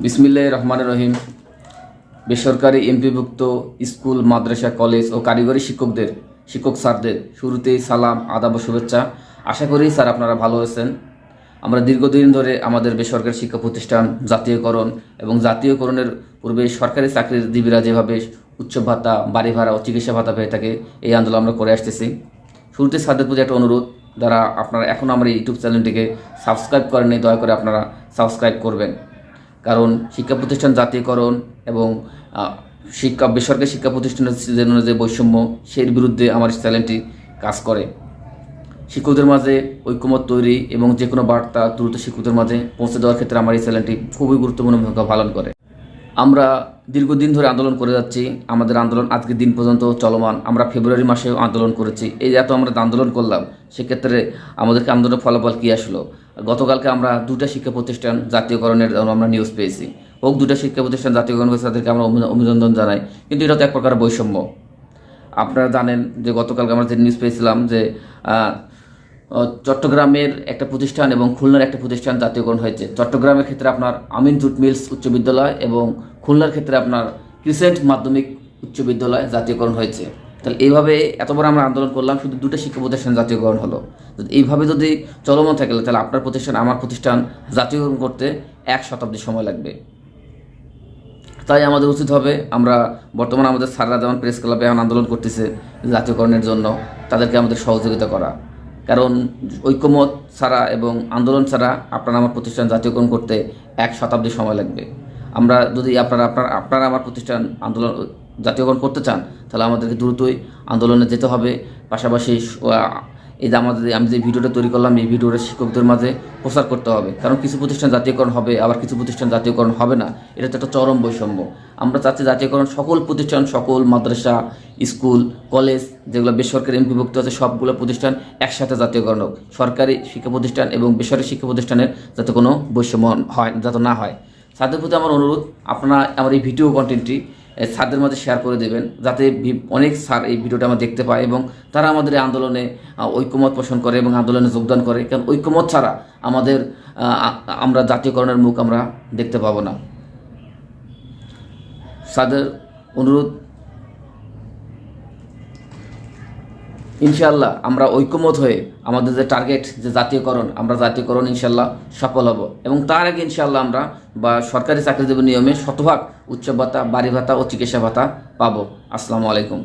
বিসমিল্লাহ রহমান রহিম। বেসরকারি এমপিভুক্ত স্কুল, মাদ্রাসা, কলেজ ও কারিগরি শিক্ষকদের, শিক্ষক স্যারদের শুরুতেই সালাম, আদাব ও শুভেচ্ছা। আশা করি স্যার আপনারা ভালো আছেন। আমরা দীর্ঘদিন ধরে আমাদের বেসরকারি শিক্ষা প্রতিষ্ঠান জাতীয়করণ এবং জাতীয়করণের পূর্বে সরকারি চাকরির দিবিরা যেভাবে উচ্চ ভাতা, বাড়ি ভাড়া ও চিকিৎসা ভাতা পেয়ে থাকে, এই আন্দোলন আমরা করে আসতেছি। শুরুতে স্যারদের প্রতি একটা অনুরোধ, যারা আপনারা এখন আমার ইউটিউব চ্যানেলটিকে সাবস্ক্রাইব করেননি, দয়া করে আপনারা সাবস্ক্রাইব করবেন। কারণ শিক্ষা প্রতিষ্ঠান জাতীয়করণ এবং শিক্ষা, বেসরকারি শিক্ষা প্রতিষ্ঠানের জন্য যে বৈষম্য সেই বিরুদ্ধে আমার চ্যানেলটি কাজ করে। শিক্ষকদের মাঝে ঐক্যমত তৈরি এবং যে কোনো বার্তা দ্রুত শিক্ষকদের মাঝে পৌঁছে দেওয়ার ক্ষেত্রে আমার এই চ্যানেলটি খুবই গুরুত্বপূর্ণ ভূমিকা পালন করে। আমরা দীর্ঘদিন ধরে আন্দোলন করে যাচ্ছি। আমাদের আন্দোলন আজকের দিন পর্যন্ত চলমান। আমরা ফেব্রুয়ারি মাসেও আন্দোলন করেছি। এই এত আমরা আন্দোলন করলাম, সেক্ষেত্রে আমাদেরকে আন্দোলনের ফলাফল কী আসলো? গতকালকে আমরা দুটা শিক্ষা প্রতিষ্ঠান জাতীয়করণের আমরা নিউজ পেয়েছি। হোক দুটা শিক্ষা প্রতিষ্ঠান জাতীয়করণ করেছে তাদেরকে আমরা অভিনন্দন জানাই। কিন্তু এটা তো এক প্রকার বৈষম্য। আপনারা জানেন যে গতকালকে আমরা যে নিউজ পেয়েছিলাম যে চট্টগ্রামের একটা প্রতিষ্ঠান এবং খুলনার একটা প্রতিষ্ঠান জাতীয়করণ হয়েছে। চট্টগ্রামের ক্ষেত্রে আপনার আমিন জুট মিলস উচ্চ বিদ্যালয় এবং খুলনার ক্ষেত্রে আপনার ক্রিসেন্ট মাধ্যমিক উচ্চ বিদ্যালয় জাতীয়করণ হয়েছে। তাহলে এইভাবে এত বড় আমরা আন্দোলন করলাম, শুধু দুটো শিক্ষা প্রতিষ্ঠান জাতীয়করণ হলো। এইভাবে যদি চলমান থাকে, তাহলে আপনার প্রতিষ্ঠান, আমার প্রতিষ্ঠান জাতীয়করণ করতে এক শতাব্দী সময় লাগবে। তাই আমাদের উচিত হবে, আমরা বর্তমানে আমাদের স্যাররা যেমন প্রেস ক্লাবে এখন আন্দোলন করতেছে জাতীয়করণের জন্য, তাদেরকে আমাদের সহযোগিতা করা। কারণ ঐক্যমত ছাড়া এবং আন্দোলন ছাড়া আপনারা আমার প্রতিষ্ঠান জাতীয়করণ করতে এক শতাব্দী সময় লাগবে। আমরা যদি আপনারা, আপনার, আপনারা আমার প্রতিষ্ঠান আন্দোলন, জাতীয়করণ করতে চান, তাহলে আমাদেরকে দ্রুতই আন্দোলনে যেতে হবে। পাশাপাশি এই যে আমাদের আমি যে ভিডিওটা তৈরি করলাম, এই ভিডিওটা শিক্ষকদের মাঝে প্রচার করতে হবে। কারণ কিছু প্রতিষ্ঠান জাতীয়করণ হবে, আবার কিছু প্রতিষ্ঠান জাতীয়করণ হবে না। এটা তো একটা চরম বৈষম্য। আমরা চাচ্ছি জাতীয়করণ, সকল প্রতিষ্ঠান, সকল মাদ্রাসা, স্কুল, কলেজ, যেগুলো বেসরকারি এমপিভুক্ত আছে, সবগুলো প্রতিষ্ঠান একসাথে জাতীয়করণ হোক। সরকারি শিক্ষা প্রতিষ্ঠান এবং বেসরকারি শিক্ষা প্রতিষ্ঠানের যাতে কোনো বৈষম্য হয় যাতে না হয়। তাদের প্রতি আমার অনুরোধ, আপনারা আমার এই ভিডিও কন্টেন্টটি স্যারদের মাঝে শেয়ার করে দেবেন, যাতে অনেক স্যার এই ভিডিওটা আমরা দেখতে পায় এবং তারা আমাদের এই আন্দোলনে ঐক্যমত পোষণ করে এবং আন্দোলনে যোগদান করে। কারণ ঐক্যমত ছাড়া আমাদের আমরা জাতীয়করণের মুখ আমরা দেখতে পাবো না। স্যারদের অনুরোধ ইনশাল্লাহ আমরা ঐক্যমত হয়ে আমাদের যে টার্গেট যে জাতীয়করণ, আমরা জাতীয়করণ ইনশাল্লাহ সফল হব। এবং তার আগে ইনশাল্লাহ আমরা বা সরকারি চাকরিজীবী নিয়মে শতভাগ উচ্চ ভাতা, বাড়ি ভাতা ও চিকিৎসা ভাতা পাবো। আসসালামু আলাইকুম।